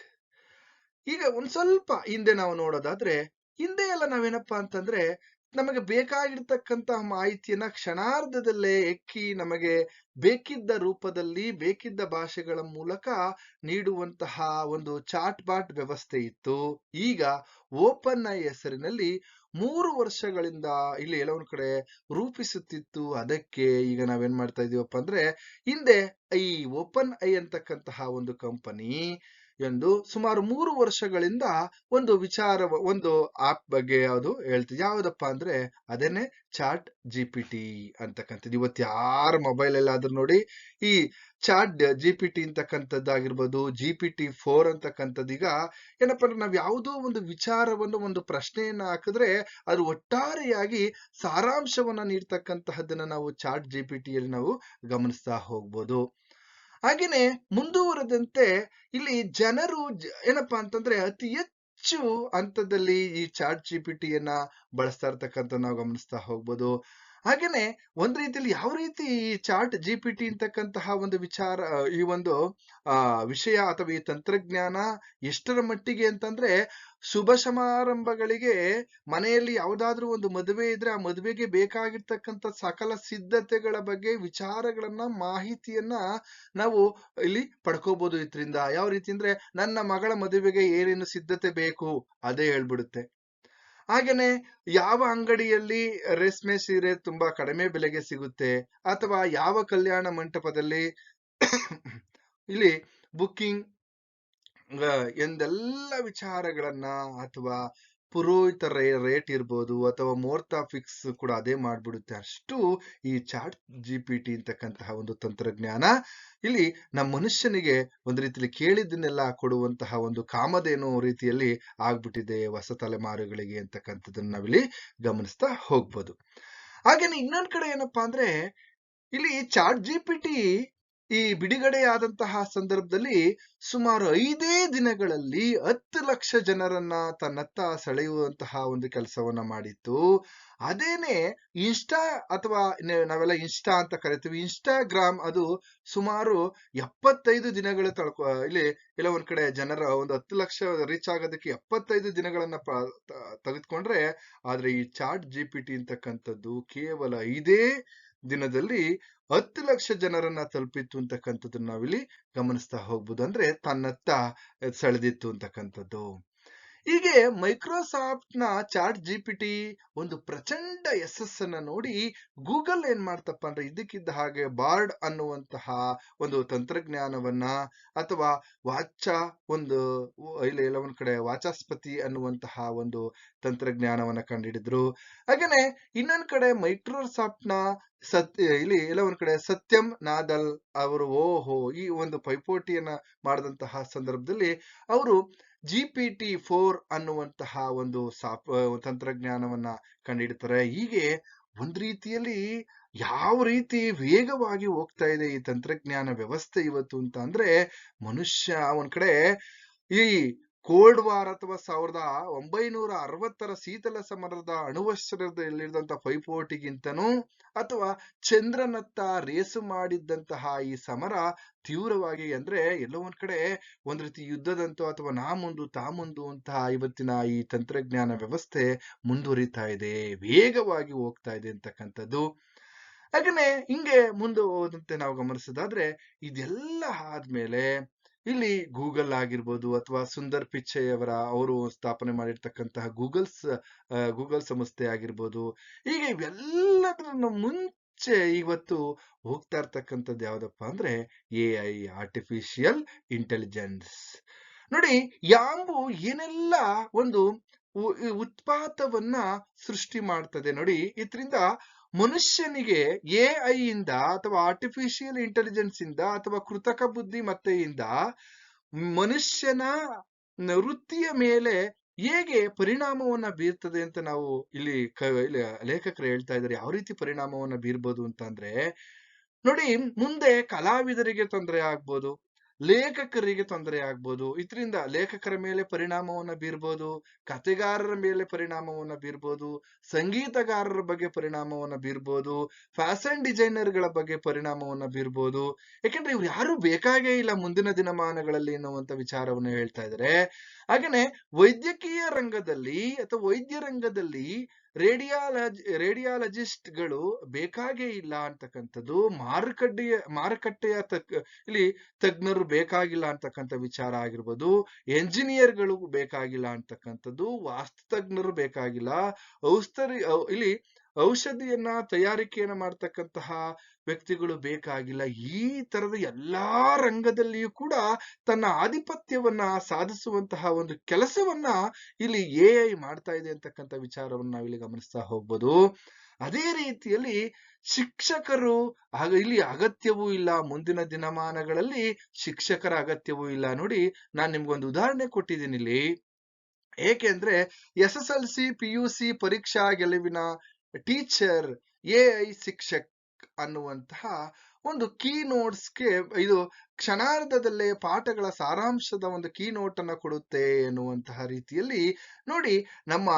ಈಗ ಒಂದ್ ಸ್ವಲ್ಪ ಹಿಂದೆ ನಾವು ನೋಡೋದಾದ್ರೆ, ಹಿಂದೆ ಎಲ್ಲ ನಾವೇನಪ್ಪಾ ಅಂತಂದ್ರೆ ನಮಗೆ ಬೇಕಾಗಿರ್ತಕ್ಕಂತಹ ಮಾಹಿತಿಯನ್ನ ಕ್ಷಣಾರ್ಧದಲ್ಲೇ ಎಕ್ಕಿ ನಮಗೆ ಬೇಕಿದ್ದ ರೂಪದಲ್ಲಿ, ಬೇಕಿದ್ದ ಭಾಷೆಗಳ ಮೂಲಕ ನೀಡುವಂತಹ ಒಂದು ಚಾಟ್ ಬಾಟ್ ವ್ಯವಸ್ಥೆ ಇತ್ತು. ಈಗ ಓಪನ್ ಐ ಹೆಸರಿನಲ್ಲಿ ಮೂರು ವರ್ಷಗಳಿಂದ ಇಲ್ಲಿ ಎಲ್ಲ ಒಂದ್ ಕಡೆ ರೂಪಿಸುತ್ತಿತ್ತು. ಅದಕ್ಕೆ ಈಗ ನಾವೇನ್ ಮಾಡ್ತಾ ಇದೀವಪ್ಪ ಅಂದ್ರೆ, ಹಿಂದೆ ಈ ಓಪನ್ ಐ ಅಂತಕ್ಕಂತಹ ಒಂದು ಕಂಪನಿ ಎಂದು ಸುಮಾರು ಮೂರು ವರ್ಷಗಳಿಂದ ಒಂದು ವಿಚಾರ ಒಂದು ಆಪ್ ಬಗ್ಗೆ ಯಾವುದು ಹೇಳ್ತೀವಿ ಯಾವುದಪ್ಪ ಅಂದ್ರೆ ಅದೇನೆ ಚಾಟ್ ಜಿ ಪಿ ಟಿ ಅಂತಕ್ಕಂಥದ್ದು. ಇವತ್ತು ಯಾರ ಮೊಬೈಲ್ ಎಲ್ಲಾದ್ರೂ ನೋಡಿ ಈ ಚಾಟ್ ಜಿ ಪಿ ಟಿ ಅಂತಕ್ಕಂಥದ್ದಾಗಿರ್ಬೋದು ಜಿ ಪಿ ಟಿ ಫೋರ್ ಅಂತಕ್ಕಂಥದ್ದು ಈಗ ಏನಪ್ಪಾ ಅಂದ್ರೆ ನಾವ್ ಯಾವುದೋ ಒಂದು ವಿಚಾರವನ್ನು, ಒಂದು ಪ್ರಶ್ನೆಯನ್ನ ಹಾಕಿದ್ರೆ ಅದು ಒಟ್ಟಾರೆಯಾಗಿ ಸಾರಾಂಶವನ್ನ ನೀಡ್ತಕ್ಕಂತಹದ್ದನ್ನ ನಾವು ಚಾಟ್ ಜಿ ಪಿ ಟಿಯಲ್ಲಿ ನಾವು ಗಮನಿಸ್ತಾ ಹೋಗ್ಬೋದು. ಹಾಗೇನೆ ಮುಂದುವರೆದಂತೆ ಇಲ್ಲಿ ಜನರು ಏನಪ್ಪಾ ಅಂತಂದ್ರೆ ಅತಿ ಹೆಚ್ಚು ಹಂತದಲ್ಲಿ ಈ ಚಾಟ್ ಜಿ ಪಿ ಟಿಯನ್ನ ಬಳಸ್ತಾ ಇರ್ತಕ್ಕಂಥ ನಾವು ಗಮನಿಸ್ತಾ ಹೋಗ್ಬೋದು. ಹಾಗೇನೆ ಒಂದ್ ರೀತಿಯಲ್ಲಿ ಯಾವ ರೀತಿ ಈ ಚಾಟ್ ಜಿ ಪಿ ಟಿ ಅಂತಕ್ಕಂತಹ ಒಂದು ವಿಚಾರ ಈ ಒಂದು, ಆ, ವಿಷಯ ಅಥವಾ ಈ ತಂತ್ರಜ್ಞಾನ ಎಷ್ಟರ ಮಟ್ಟಿಗೆ ಅಂತಂದ್ರೆ ಶುಭ ಸಮಾರಂಭಗಳಿಗೆ ಮನೆಯಲ್ಲಿ ಯಾವ್ದಾದ್ರು ಒಂದು ಮದುವೆ ಇದ್ರೆ ಆ ಮದುವೆಗೆ ಬೇಕಾಗಿರ್ತಕ್ಕಂಥ ಸಕಲ ಸಿದ್ಧತೆಗಳ ಬಗ್ಗೆ ವಿಚಾರಗಳನ್ನ, ಮಾಹಿತಿಯನ್ನ ನಾವು ಇಲ್ಲಿ ಪಡ್ಕೋಬಹುದು ಇದರಿಂದ. ಯಾವ ರೀತಿ ಅಂದ್ರೆ ನನ್ನ ಮಗಳ ಮದುವೆಗೆ ಏನೇನು ಸಿದ್ಧತೆ ಬೇಕು ಅದೇ ಹೇಳ್ಬಿಡುತ್ತೆ. ಹಾಗೇನೆ ಯಾವ ಅಂಗಡಿಯಲ್ಲಿ ರೇಷ್ಮೆ ಸೀರೆ ತುಂಬಾ ಕಡಿಮೆ ಬೆಲೆಗೆ ಸಿಗುತ್ತೆ ಅಥವಾ ಯಾವ ಕಲ್ಯಾಣ ಮಂಟಪದಲ್ಲಿ [coughs] ಇಲ್ಲಿ ಬುಕ್ಕಿಂಗ್ ಎಂದೆಲ್ಲ ವಿಚಾರಗಳನ್ನ ಅಥವಾ ಪುರೋಹಿತ ರೇಟ್ ಇರ್ಬೋದು ಅಥವಾ ಮುಹೂರ್ತ ಫಿಕ್ಸ್ ಕೂಡ ಅದೇ ಮಾಡಿಬಿಡುತ್ತೆ. ಅಷ್ಟು ಈ ಚಾಟ್ ಜಿ ಪಿ ಟಿ ಅಂತಕ್ಕಂತಹ ಒಂದು ತಂತ್ರಜ್ಞಾನ. ಇಲ್ಲಿ ನಮ್ಮ ಮನುಷ್ಯನಿಗೆ ಒಂದು ರೀತಿಯಲ್ಲಿ ಕೇಳಿದ್ದನ್ನೆಲ್ಲ ಕೊಡುವಂತಹ ಒಂದು ಕಾಮಧೇನು ರೀತಿಯಲ್ಲಿ ಆಗ್ಬಿಟ್ಟಿದೆ ಹೊಸ ತಲೆಮಾರುಗಳಿಗೆ ಅಂತಕ್ಕಂಥದ್ದನ್ನ ನಾವಿಲ್ಲಿ ಗಮನಿಸ್ತಾ ಹೋಗ್ಬೋದು. ಹಾಗೇನೆ ಇನ್ನೊಂದ್ ಕಡೆ ಏನಪ್ಪಾ ಅಂದ್ರೆ ಇಲ್ಲಿ ಚಾಟ್ ಜಿ ಪಿ ಟಿ ಈ ಬಿಡುಗಡೆಯಾದಂತಹ ಸಂದರ್ಭದಲ್ಲಿ ಸುಮಾರು ಐದೇ ದಿನಗಳಲ್ಲಿ ಹತ್ತು ಲಕ್ಷ ಜನರನ್ನ ತನ್ನತ್ತ ಸೆಳೆಯುವಂತಹ ಒಂದು ಕೆಲಸವನ್ನ ಮಾಡಿತ್ತು. ಅದೇನೆ ಇನ್ಸ್ಟಾ ಅಥವಾ ನಾವೆಲ್ಲ ಇನ್ಸ್ಟಾ ಅಂತ ಕರಿತೀವಿ. ಇನ್ಸ್ಟಾಗ್ರಾಮ್ ಅದು ಸುಮಾರು ಎಪ್ಪತ್ತೈದು ದಿನಗಳು ತಳ್ಕೊ, ಇಲ್ಲಿ ಎಲ್ಲ ಒಂದ್ ಕಡೆ ಜನರ ಒಂದು ಹತ್ತು ಲಕ್ಷ ರೀಚ್ ಆಗೋದಕ್ಕೆ ಎಪ್ಪತ್ತೈದು ದಿನಗಳನ್ನ ತೆಗೆದುಕೊಂಡ್ರೆ ಆದ್ರೆ ಈ ಚಾಟ್ ಜಿ ಪಿ ಟಿ ಅಂತಕ್ಕಂಥದ್ದು ಕೇವಲ ಐದೇ ದಿನದಲ್ಲಿ ಹತ್ತು ಲಕ್ಷ ಜನರನ್ನ ತಲುಪಿತ್ತು ಅಂತಕ್ಕಂಥದ್ದನ್ನ ನಾವಿಲ್ಲಿ ಗಮನಿಸ್ತಾ ಹೋಗ್ಬೋದು. ಅಂದ್ರೆ ತನ್ನತ್ತ ಸೆಳೆದಿತ್ತು ಅಂತಕ್ಕಂಥದ್ದು. ಹೀಗೆ ಮೈಕ್ರೋಸಾಫ್ಟ್ನ ಚಾಟ್ ಜಿ ಪಿ ಟಿ ಒಂದು ಪ್ರಚಂಡ ಯಶಸ್ಸನ್ನ ನೋಡಿ ಗೂಗಲ್ ಏನ್ ಮಾಡ್ತಪ್ಪ ಅಂದ್ರೆ ಇದಕ್ಕಿದ್ದ ಹಾಗೆ ಬಾರ್ಡ್ ಅನ್ನುವಂತಹ ಒಂದು ತಂತ್ರಜ್ಞಾನವನ್ನ ಅಥವಾ ವಾಚ ಒಂದು ಇಲ್ಲಿ ಎಲ್ಲ ಒಂದ್ ಕಡೆ ವಾಚಾಸ್ಪತಿ ಅನ್ನುವಂತಹ ಒಂದು ತಂತ್ರಜ್ಞಾನವನ್ನ ಕಂಡುಹಿಡಿದ್ರು ಹಾಗೇನೆ ಇನ್ನೊಂದ್ ಕಡೆ ಮೈಕ್ರೋಸಾಫ್ಟ್ನ ಸತ್ಯ ಇಲ್ಲಿ ಎಲ್ಲ ಒಂದ್ ಕಡೆ ಸತ್ಯಂ ನಾದಲ್ ಅವರು ಓಹೋ ಈ ಒಂದು ಪೈಪೋಟಿಯನ್ನ ಮಾಡಿದಂತಹ ಸಂದರ್ಭದಲ್ಲಿ ಅವರು ಜಿ ಪಿ ಟಿ ಫೋರ್ ಅನ್ನುವಂತಹ ಒಂದು ತಂತ್ರಜ್ಞಾನವನ್ನ ಕಂಡಿಡ್ತಾರೆ. ಹೀಗೆ ಒಂದ್ ರೀತಿಯಲ್ಲಿ ಯಾವ ರೀತಿ ವೇಗವಾಗಿ ಹೋಗ್ತಾ ಇದೆ ಈ ತಂತ್ರಜ್ಞಾನ ವ್ಯವಸ್ಥೆ ಇವತ್ತು ಅಂತ ಅಂದ್ರೆ ಮನುಷ್ಯ ಒಂದ್ ಕಡೆ ಈ ಕೋಲ್ಡ್ ವಾರ್ ಅಥವಾ ಸಾವಿರದ ಒಂಬೈನೂರ ಅರವತ್ತರ ಶೀತಲ ಸಮರದ ಅಣುವಸ್ತ್ರದಲ್ಲಿರಿದಂತ ಪೈಪೋಟಿಗಿಂತನೂ ಅಥವಾ ಚಂದ್ರನತ್ತ ರೇಸು ಮಾಡಿದ್ದಂತಹ ಈ ಸಮರ ತೀವ್ರವಾಗಿ ಅಂದ್ರೆ ಎಲ್ಲೋ ಒಂದ್ ಕಡೆ ಒಂದ್ ರೀತಿ ಯುದ್ಧದಂತೋ ಅಥವಾ ನಾ ಮುಂದು ತಾ ಮುಂದು ಅಂತಹ ಇವತ್ತಿನ ಈ ತಂತ್ರಜ್ಞಾನ ವ್ಯವಸ್ಥೆ ಮುಂದುವರಿತಾ ಇದೆ, ವೇಗವಾಗಿ ಹೋಗ್ತಾ ಇದೆ ಅಂತಕ್ಕಂಥದ್ದು. ಹಾಗೇನೆ ಹಿಂಗೆ ಮುಂದೆ ಹೋದಂತೆ ನಾವು ಗಮನಿಸೋದಾದ್ರೆ ಇದೆಲ್ಲ ಆದ್ಮೇಲೆ ಇಲ್ಲಿ ಗೂಗಲ್ ಆಗಿರ್ಬೋದು ಅಥವಾ ಸುಂದರ್ ಪಿಚ್ಚೈ ಅವರ ಅವರು ಸ್ಥಾಪನೆ ಮಾಡಿರ್ತಕ್ಕಂತಹ ಗೂಗಲ್ಸ್ ಗೂಗಲ್ ಸಂಸ್ಥೆ ಆಗಿರ್ಬೋದು. ಹೀಗೆ ಇವೆಲ್ಲದನ್ನ ಮುಂಚೆ ಇವತ್ತು ಹೋಗ್ತಾ ಇರ್ತಕ್ಕಂಥದ್ದು ಯಾವ್ದಪ್ಪ ಅಂದ್ರೆ ಎ ಐ ಆರ್ಟಿಫಿಷಿಯಲ್ ಇಂಟೆಲಿಜೆನ್ಸ್ ನೋಡಿ, ಯಾಂಬು ಏನೆಲ್ಲ ಒಂದು ಉತ್ಪಾತವನ್ನ ಸೃಷ್ಟಿ ಮಾಡ್ತದೆ ನೋಡಿ, ಇದರಿಂದ ಮನುಷ್ಯನಿಗೆ ಎ ಇಂದ ಅಥವಾ ಆರ್ಟಿಫಿಷಿಯಲ್ ಇಂಟೆಲಿಜೆನ್ಸ್ ಇಂದ ಅಥವಾ ಕೃತಕ ಬುದ್ಧಿಮತ್ತೆಯಿಂದ ಮನುಷ್ಯನ ವೃತ್ತಿಯ ಮೇಲೆ ಹೇಗೆ ಪರಿಣಾಮವನ್ನ ಬೀರ್ತದೆ ಅಂತ ನಾವು ಇಲ್ಲಿ ಲೇಖಕರು ಹೇಳ್ತಾ ಇದ್ದಾರೆ. ಯಾವ ರೀತಿ ಪರಿಣಾಮವನ್ನ ಬೀರ್ಬೋದು ಅಂತ ಅಂದ್ರೆ ನೋಡಿ, ಮುಂದೆ ಕಲಾವಿದರಿಗೆ ತೊಂದರೆ ಆಗ್ಬೋದು. ಲೇಖಕರಿಗೆ ತೊಂದರೆ ಆಗ್ಬೋದು. ಇದರಿಂದ ಲೇಖಕರ ಮೇಲೆ ಪರಿಣಾಮವನ್ನ ಬೀರ್ಬೋದು, ಕಥೆಗಾರರ ಮೇಲೆ ಪರಿಣಾಮವನ್ನ ಬೀರ್ಬೋದು, ಸಂಗೀತಗಾರರ ಬಗ್ಗೆ ಪರಿಣಾಮವನ್ನ ಬೀರ್ಬೋದು, ಫ್ಯಾಷನ್ ಡಿಸೈನರ್ಗಳ ಬಗ್ಗೆ ಪರಿಣಾಮವನ್ನ ಬೀರ್ಬೋದು. ಯಾಕೆಂದ್ರೆ ಇವ್ರು ಯಾರು ಬೇಕಾಗೇ ಇಲ್ಲ ಮುಂದಿನ ದಿನಮಾನಗಳಲ್ಲಿ ಎನ್ನುವಂತ ವಿಚಾರವನ್ನು ಹೇಳ್ತಾ ಇದ್ದಾರೆ ಹಾಗೇನೆ ವೈದ್ಯಕೀಯ ರಂಗದಲ್ಲಿ ಅಥವಾ ವೈದ್ಯ ರಂಗದಲ್ಲಿ ರೇಡಿಯಾಲಜಿ, ರೇಡಿಯಾಲಜಿಸ್ಟ್ಗಳು ಬೇಕಾಗೇ ಇಲ್ಲ ಅಂತಕ್ಕಂಥದ್ದು ಮಾರುಕಟ್ಟೆಯ ಮಾರುಕಟ್ಟೆಯ ತಕ್, ಇಲ್ಲಿ ತಜ್ಞರು ಬೇಕಾಗಿಲ್ಲ ಅಂತಕ್ಕಂಥ ವಿಚಾರ ಆಗಿರ್ಬೋದು, ಎಂಜಿನಿಯರ್ಗಳು ಬೇಕಾಗಿಲ್ಲ ಅಂತಕ್ಕಂಥದ್ದು, ವಾಸ್ತು ತಜ್ಞರು ಬೇಕಾಗಿಲ್ಲ ಔಸ್ತರಿ ಇಲ್ಲಿ ಔಷಧಿಯನ್ನ ತಯಾರಿಕೆಯನ್ನ ಮಾಡ್ತಕ್ಕಂತಹ ವ್ಯಕ್ತಿಗಳು ಬೇಕಾಗಿಲ್ಲ. ಈ ತರದ ಎಲ್ಲಾ ರಂಗದಲ್ಲಿಯೂ ಕೂಡ ತನ್ನ ಆಧಿಪತ್ಯವನ್ನ ಸಾಧಿಸುವಂತಹ ಒಂದು ಕೆಲಸವನ್ನ ಇಲ್ಲಿ ಎ ಐ ಮಾಡ್ತಾ ಇದೆ ಅಂತಕ್ಕಂಥ ವಿಚಾರವನ್ನ ನಾವಿಲ್ಲಿ ಗಮನಿಸ್ತಾ ಹೋಗ್ಬೋದು. ಅದೇ ರೀತಿಯಲ್ಲಿ ಶಿಕ್ಷಕರು ಆಗ ಇಲ್ಲಿ ಅಗತ್ಯವೂ ಇಲ್ಲ. ಮುಂದಿನ ದಿನಮಾನಗಳಲ್ಲಿ ಶಿಕ್ಷಕರ ಅಗತ್ಯವೂ ಇಲ್ಲ. ನೋಡಿ, ನಾನ್ ನಿಮ್ಗೊಂದು ಉದಾಹರಣೆ ಕೊಟ್ಟಿದ್ದೀನಿ ಇಲ್ಲಿ. ಏಕೆಂದ್ರೆ S S L C, P ಪರೀಕ್ಷಾ ಗೆಲುವಿನ ಟೀಚರ್, ಎ ಐ ಶಿಕ್ಷಕ್ ಅನ್ನುವಂತಹ ಒಂದು ಕೀ ನೋಟ್ಸ್ಗೆ ಇದು ಕ್ಷಣಾರ್ಧದಲ್ಲೇ ಪಾಠಗಳ ಸಾರಾಂಶದ ಒಂದು ಕೀ ನೋಟ್ ಅನ್ನ ಕೊಡುತ್ತೆ ಎನ್ನುವಂತಹ ರೀತಿಯಲ್ಲಿ ನೋಡಿ ನಮ್ಮ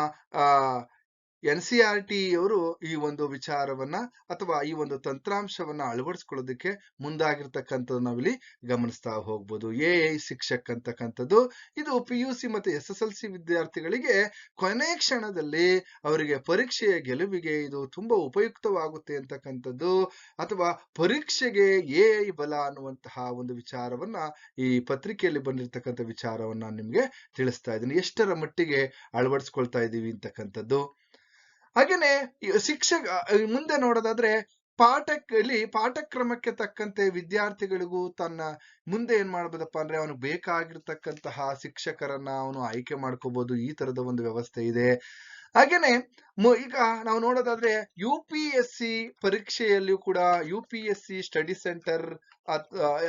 ಎನ್ ಸಿ ಆರ್ ಟಿ ಅವರು ಈ ಒಂದು ವಿಚಾರವನ್ನ ಅಥವಾ ಈ ಒಂದು ತಂತ್ರಾಂಶವನ್ನ ಅಳವಡಿಸ್ಕೊಳ್ಳೋದಕ್ಕೆ ಮುಂದಾಗಿರ್ತಕ್ಕಂಥದ್ದು ನಾವಿಲ್ಲಿ ಗಮನಿಸ್ತಾ ಹೋಗ್ಬೋದು. ಎ ಐ ಶಿಕ್ಷಕ್ ಅಂತಕ್ಕಂಥದ್ದು. ಇದು ಪಿ ಯು ಸಿ ಮತ್ತೆ ಎಸ್ ಎಸ್ ಎಲ್ ಸಿ ವಿದ್ಯಾರ್ಥಿಗಳಿಗೆ ಕೊನೆ ಕ್ಷಣದಲ್ಲಿ ಅವರಿಗೆ ಪರೀಕ್ಷೆಯ ಗೆಲುವಿಗೆ ಇದು ತುಂಬಾ ಉಪಯುಕ್ತವಾಗುತ್ತೆ ಅಂತಕ್ಕಂಥದ್ದು ಅಥವಾ ಪರೀಕ್ಷೆಗೆ ಎ ಐ ಬಲ ಅನ್ನುವಂತಹ ಒಂದು ವಿಚಾರವನ್ನ ಈ ಪತ್ರಿಕೆಯಲ್ಲಿ ಬಂದಿರತಕ್ಕಂಥ ವಿಚಾರವನ್ನ ನಾನು ನಿಮ್ಗೆ ತಿಳಿಸ್ತಾ ಇದ್ದೀನಿ. ಎಷ್ಟರ ಮಟ್ಟಿಗೆ ಅಳವಡಿಸ್ಕೊಳ್ತಾ ಇದ್ದೀವಿ ಅಂತಕ್ಕಂಥದ್ದು? ಹಾಗೇನೆ ಶಿಕ್ಷಕ ಮುಂದೆ ನೋಡೋದಾದ್ರೆ ಪಾಠಕ್ಕಲ್ಲಿ ಪಾಠಕ್ರಮಕ್ಕೆ ತಕ್ಕಂತೆ ವಿದ್ಯಾರ್ಥಿಗಳಿಗೂ ತನ್ನ ಮುಂದೆ ಏನ್ ಮಾಡ್ಬೋದಪ್ಪ ಅಂದ್ರೆ ಅವನು ಬೇಕಾಗಿರ್ತಕ್ಕಂತಹ ಶಿಕ್ಷಕರನ್ನ ಅವನು ಆಯ್ಕೆ ಮಾಡ್ಕೋಬಹುದು ಈ ತರದ ಒಂದು ವ್ಯವಸ್ಥೆ ಇದೆ. ಹಾಗೇನೆ ಈಗ ನಾವು ನೋಡೋದಾದ್ರೆ ಯು ಪಿ ಎಸ್ ಸಿ ಪರೀಕ್ಷೆಯಲ್ಲಿಯೂ ಕೂಡ U P S C study centre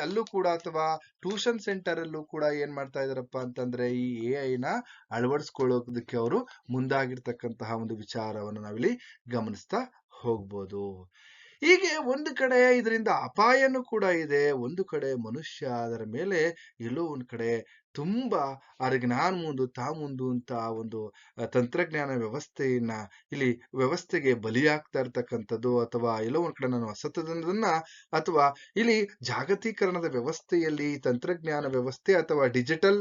ಅಲ್ಲೂ ಕೂಡ ಅಥವಾ ಟ್ಯೂಷನ್ ಸೆಂಟರ್ ಅಲ್ಲೂ ಕೂಡ ಏನ್ ಮಾಡ್ತಾ ಇದಾರಪ್ಪ ಅಂತಂದ್ರೆ ಈ ಎ ನ ಅಳವಡಿಸ್ಕೊಳ್ಳೋದಕ್ಕೆ ಅವರು ಮುಂದಾಗಿರ್ತಕ್ಕಂತಹ ಒಂದು ವಿಚಾರವನ್ನು ನಾವಿಲ್ಲಿ ಗಮನಿಸ್ತಾ ಹೋಗ್ಬೋದು. ಹೀಗೆ ಒಂದು ಕಡೆ ಇದರಿಂದ ಅಪಾಯನೂ ಕೂಡ ಇದೆ, ಒಂದು ಕಡೆ ಮನುಷ್ಯ ಅದರ ಮೇಲೆ ಎಲ್ಲೋ ಒಂದು ಕಡೆ ತುಂಬಾ ಅವ್ರಿಗೆ ನಾನ್ ಮುಂದು ತಾ ಮುಂದು ಅಂತ ಒಂದು ತಂತ್ರಜ್ಞಾನ ವ್ಯವಸ್ಥೆಯನ್ನ ಇಲ್ಲಿ ವ್ಯವಸ್ಥೆಗೆ ಬಲಿಯಾಗ್ತಾ ಇರ್ತಕ್ಕಂಥದ್ದು ಅಥವಾ ಎಲ್ಲೋ ಒಂದ್ ಕಡೆ ನಾನು ಹೊಸತನದನ್ನ ಅಥವಾ ಇಲ್ಲಿ ಜಾಗತೀಕರಣದ ವ್ಯವಸ್ಥೆಯಲ್ಲಿ ತಂತ್ರಜ್ಞಾನ ವ್ಯವಸ್ಥೆ ಅಥವಾ ಡಿಜಿಟಲ್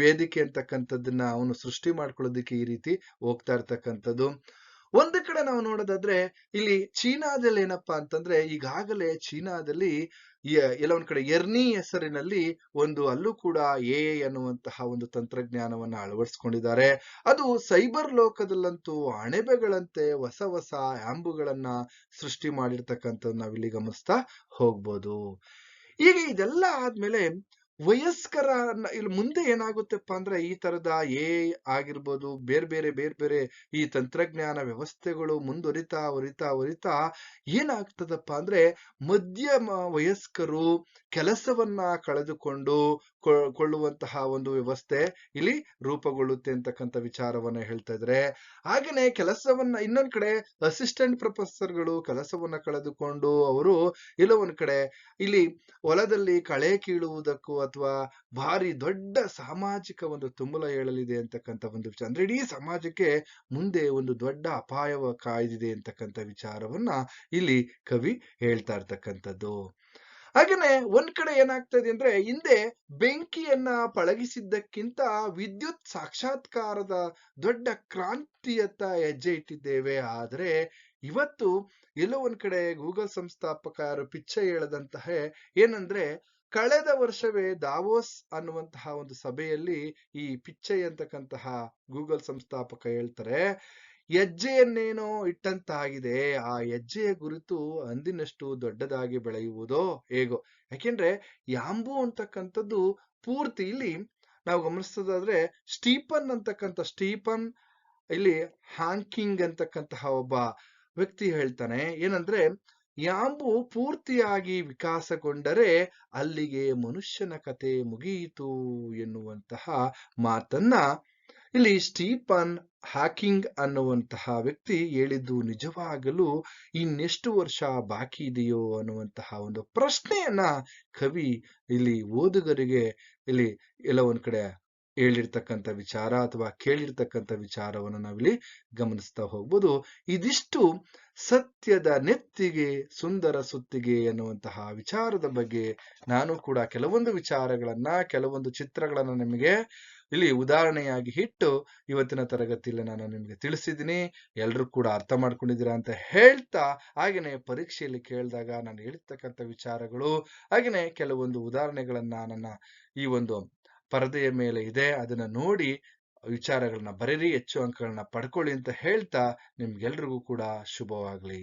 ವೇದಿಕೆ ಅಂತಕ್ಕಂಥದ್ದನ್ನ ಅವನು ಸೃಷ್ಟಿ ಮಾಡ್ಕೊಳ್ಳೋದಕ್ಕೆ ಈ ರೀತಿ ಹೋಗ್ತಾ ಇರ್ತಕ್ಕಂಥದ್ದು. ಒಂದು ಕಡೆ ನಾವು ನೋಡೋದಾದ್ರೆ ಇಲ್ಲಿ ಚೀನಾದಲ್ಲಿ ಏನಪ್ಪಾ ಅಂತಂದ್ರೆ ಈಗಾಗಲೇ ಚೀನಾದಲ್ಲಿ ಎಲ್ಲೊಂದ್ ಕಡೆ ಎರ್ನಿ ಹೆಸರಿನಲ್ಲಿ ಒಂದು ಅಲ್ಲೂ ಕೂಡ ಎ ಅನ್ನುವಂತಹ ಒಂದು ತಂತ್ರಜ್ಞಾನವನ್ನ ಅಳವಡಿಸ್ಕೊಂಡಿದ್ದಾರೆ. ಅದು ಸೈಬರ್ ಲೋಕದಲ್ಲಂತೂ ಅಣೆಬೆಗಳಂತೆ ಹೊಸ ಹೊಸ ಆಂಬುಗಳನ್ನ ಸೃಷ್ಟಿ ಮಾಡಿರ್ತಕ್ಕಂಥದ್ದು ನಾವಿಲ್ಲಿ ಗಮನಿಸ್ತಾ ಹೋಗ್ಬೋದು. ಈಗ ಇದೆಲ್ಲ ಆದ್ಮೇಲೆ ವಯಸ್ಕರ ಇಲ್ಲಿ ಮುಂದೆ ಏನಾಗುತ್ತಪ್ಪ ಅಂದ್ರೆ ಈ ತರದ ಎ ಆಗಿರ್ಬೋದು, ಬೇರೆ ಬೇರೆ ಬೇರೆ ಬೇರೆ ಈ ತಂತ್ರಜ್ಞಾನ ವ್ಯವಸ್ಥೆಗಳು ಮುಂದುವರಿತಾ ವರಿತಾ ವರಿತಾ ಏನಾಗ್ತದಪ್ಪ ಅಂದ್ರೆ ಮಧ್ಯಮ ವಯಸ್ಕರು ಕೆಲಸವನ್ನ ಕಳೆದುಕೊಂಡು ಕೊಳ್ಳುವಂತಹ ಒಂದು ವ್ಯವಸ್ಥೆ ಇಲ್ಲಿ ರೂಪುಗೊಳ್ಳುತ್ತೆ ಅಂತಕ್ಕಂಥ ವಿಚಾರವನ್ನ ಹೇಳ್ತಾ ಇದ್ರೆ. ಹಾಗೇನೆ ಕೆಲಸವನ್ನ ಇನ್ನೊಂದ್ ಕಡೆ ಅಸಿಸ್ಟೆಂಟ್ ಪ್ರೊಫೆಸರ್ಗಳು ಕೆಲಸವನ್ನ ಕಳೆದುಕೊಂಡು ಅವರು ಇಲ್ಲ ಒಂದ್ ಕಡೆ ಇಲ್ಲಿ ಹೊಲದಲ್ಲಿ ಕಳೆ ಕೀಳುವುದಕ್ಕೂ ಅಥವಾ ಭಾರಿ ದೊಡ್ಡ ಸಾಮಾಜಿಕ ಒಂದು ತುಂಬಲ ಏಳಲಿದೆ ಅಂತಕ್ಕಂಥ ಒಂದು ವಿಚಾರ, ಅಂದ್ರೆ ಇಡೀ ಸಮಾಜಕ್ಕೆ ಮುಂದೆ ಒಂದು ದೊಡ್ಡ ಅಪಾಯವ ಕಾಯ್ದಿದೆ ಅಂತಕ್ಕಂಥ ವಿಚಾರವನ್ನ ಇಲ್ಲಿ ಕವಿ ಹೇಳ್ತಾ ಇರ್ತಕ್ಕಂಥದ್ದು. ಹಾಗೇನೆ ಒಂದ್ ಕಡೆ ಏನಾಗ್ತಾ ಇದೆ ಅಂದ್ರೆ ಹಿಂದೆ ಬೆಂಕಿಯನ್ನ ಪಳಗಿಸಿದ್ದಕ್ಕಿಂತ ವಿದ್ಯುತ್ ಸಾಕ್ಷಾತ್ಕಾರದ ದೊಡ್ಡ ಕ್ರಾಂತಿಯತ್ತ ಹೆಜ್ಜೆ ಇಟ್ಟಿದ್ದೇವೆ. ಆದ್ರೆ ಇವತ್ತು ಎಲ್ಲೋ ಒಂದ್ ಕಡೆ ಗೂಗಲ್ ಸಂಸ್ಥಾಪಕರು ಪಿಚ್ಚೆ ಹೇಳದಂತಹ ಏನಂದ್ರೆ, ಕಳೆದ ವರ್ಷವೇ ದಾವೋಸ್ ಅನ್ನುವಂತಹ ಒಂದು ಸಭೆಯಲ್ಲಿ ಈ ಪಿಚ್ಚೆ ಅಂತಕ್ಕಂತಹ ಗೂಗಲ್ ಸಂಸ್ಥಾಪಕ ಹೇಳ್ತಾರೆ. ಹೆಜ್ಜೆಯನ್ನೇನೋ ಇಟ್ಟಂತಾಗಿದೆ. ಆ ಹೆಜ್ಜೆಯ ಗುರುತು ಅಂದಿನಷ್ಟು ದೊಡ್ಡದಾಗಿ ಬೆಳೆಯುವುದೋ ಹೇಗೋ. ಯಾಕೆಂದ್ರೆ ಯಾಂಬು ಅಂತಕ್ಕಂಥದ್ದು ಪೂರ್ತಿ ಇಲ್ಲಿ ನಾವು ಗಮನಿಸೋದಾದ್ರೆ ಸ್ಟೀಪನ್ ಅಂತಕ್ಕಂಥ ಸ್ಟೀಪನ್ ಇಲ್ಲಿ ಹ್ಯಾಂಕಿಂಗ್ ಅಂತಕ್ಕಂತಹ ಒಬ್ಬ ವ್ಯಕ್ತಿ ಹೇಳ್ತಾನೆ. ಏನಂದ್ರೆ ಯಾಂಬು ಪೂರ್ತಿಯಾಗಿ ವಿಕಾಸಗೊಂಡರೆ ಅಲ್ಲಿಗೆ ಮನುಷ್ಯನ ಕತೆ ಮುಗಿಯಿತು ಎನ್ನುವಂತಹ ಮಾತನ್ನ ಇಲ್ಲಿ ಸ್ಟೀಪನ್ ಹಾಕಿಂಗ್ ಅನ್ನುವಂತಹ ವ್ಯಕ್ತಿ ಹೇಳಿದ್ದು ನಿಜವಾಗಲೂ ಇನ್ನೆಷ್ಟು ವರ್ಷ ಬಾಕಿ ಇದೆಯೋ ಅನ್ನುವಂತಹ ಒಂದು ಪ್ರಶ್ನೆಯನ್ನ ಕವಿ ಇಲ್ಲಿ ಓದುಗರಿಗೆ ಇಲ್ಲಿ ಎಲ್ಲ ಒಂದ್ ಕಡೆ ಹೇಳಿರ್ತಕ್ಕಂಥ ವಿಚಾರ ಅಥವಾ ಕೇಳಿರ್ತಕ್ಕಂಥ ವಿಚಾರವನ್ನು ನಾವಿಲ್ಲಿ ಗಮನಿಸ್ತಾ ಹೋಗ್ಬೋದು. ಇದಿಷ್ಟು ಸತ್ಯದ ನೆತ್ತಿಗೆ, ಸುಂದರ ಸುತ್ತಿಗೆ ಎನ್ನುವಂತಹ ವಿಚಾರದ ಬಗ್ಗೆ ನಾನು ಕೂಡ ಕೆಲವೊಂದು ವಿಚಾರಗಳನ್ನ, ಕೆಲವೊಂದು ಚಿತ್ರಗಳನ್ನ ನಿಮಗೆ ಇಲ್ಲಿ ಉದಾಹರಣೆಯಾಗಿ ಇಟ್ಟು ಇವತ್ತಿನ ತರಗತಿಯಲ್ಲಿ ನಾನು ನಿಮಗೆ ತಿಳಿಸಿದ್ದೀನಿ. ಎಲ್ಲರೂ ಕೂಡ ಅರ್ಥ ಮಾಡ್ಕೊಂಡಿದ್ದೀರಾ ಅಂತ ಹೇಳ್ತಾ ಹಾಗೆಯೇ ಪರೀಕ್ಷೆಯಲ್ಲಿ ಕೇಳಿದಾಗ ನಾನು ಹೇಳಿರ್ತಕ್ಕಂಥ ವಿಚಾರಗಳು ಹಾಗೆಯೇ ಕೆಲವೊಂದು ಉದಾಹರಣೆಗಳನ್ನ ನನ್ನ ಈ ಒಂದು ಪರದೆಯ ಮೇಲೆ ಇದೆ. ಅದನ್ನ ನೋಡಿ ವಿಚಾರಗಳನ್ನ ಬರೀರಿ, ಹೆಚ್ಚು ಅಂಕಗಳನ್ನ ಪಡ್ಕೊಳ್ಳಿ ಅಂತ ಹೇಳ್ತಾ ನಿಮ್ಗೆಲ್ರಿಗೂ ಕೂಡ ಶುಭವಾಗ್ಲಿ.